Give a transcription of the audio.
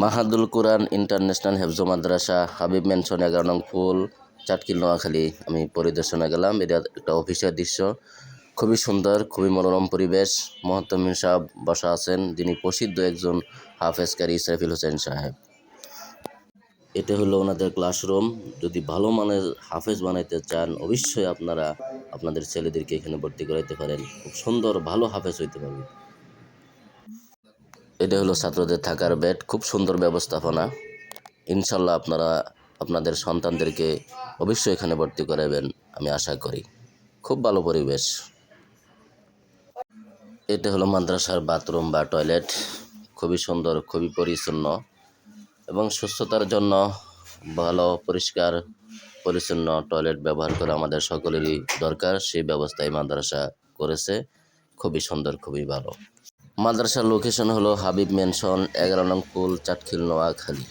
মাহাদুল Quran international হেফজো মাদ্রাসা, Habib mansion এগারো নং ফুল চাটকিল, নোয়াখালী। আমি পরিদর্শনে গেলাম, এটা একটা অফিসের দৃশ্য। খুবই সুন্দর, খুবই মনোরম পরিবেশ। মহত্তমিন সাহেব বসা আছেন, যিনি প্রসিদ্ধ একজন হাফেজকারী ইসরাফিল হোসেন সাহেব। এটা হলো ওনাদের ক্লাসরুম। যদি ভালো মানের হাফেজ বানাইতে চান, অবশ্যই আপনারা আপনাদের ছেলেদেরকে এখানে ভর্তি করাইতে পারেন। খুব সুন্দর, ভালো হাফেজ হইতে পারবে। এটা হলো ছাত্রদের থাকার বেড খুব সুন্দর ব্যবস্থাপনা। ইনশাল্লাহ আপনারা আপনাদের সন্তানদেরকে অবশ্যই এখানে ভর্তি করাবেন, আমি আশা করি। খুব ভালো পরিবেশ। এটা হলো মাদ্রাসার বাথরুম বা টয়লেট, খুবই সুন্দর, খুবই পরিচ্ছন্ন এবং সুস্থতার জন্য ভালো, পরিষ্কার, পরিচ্ছন্ন টয়লেট ব্যবহার করা আমাদের সকলেরই দরকার। সেই ব্যবস্থাই মাদ্রাসা করেছে, খুবই সুন্দর, খুবই ভালো। মাদ্রাসার লোকেশন হলো হাবিব মেনশন এগারো নং পুল চাটখিল নোয়াখালী।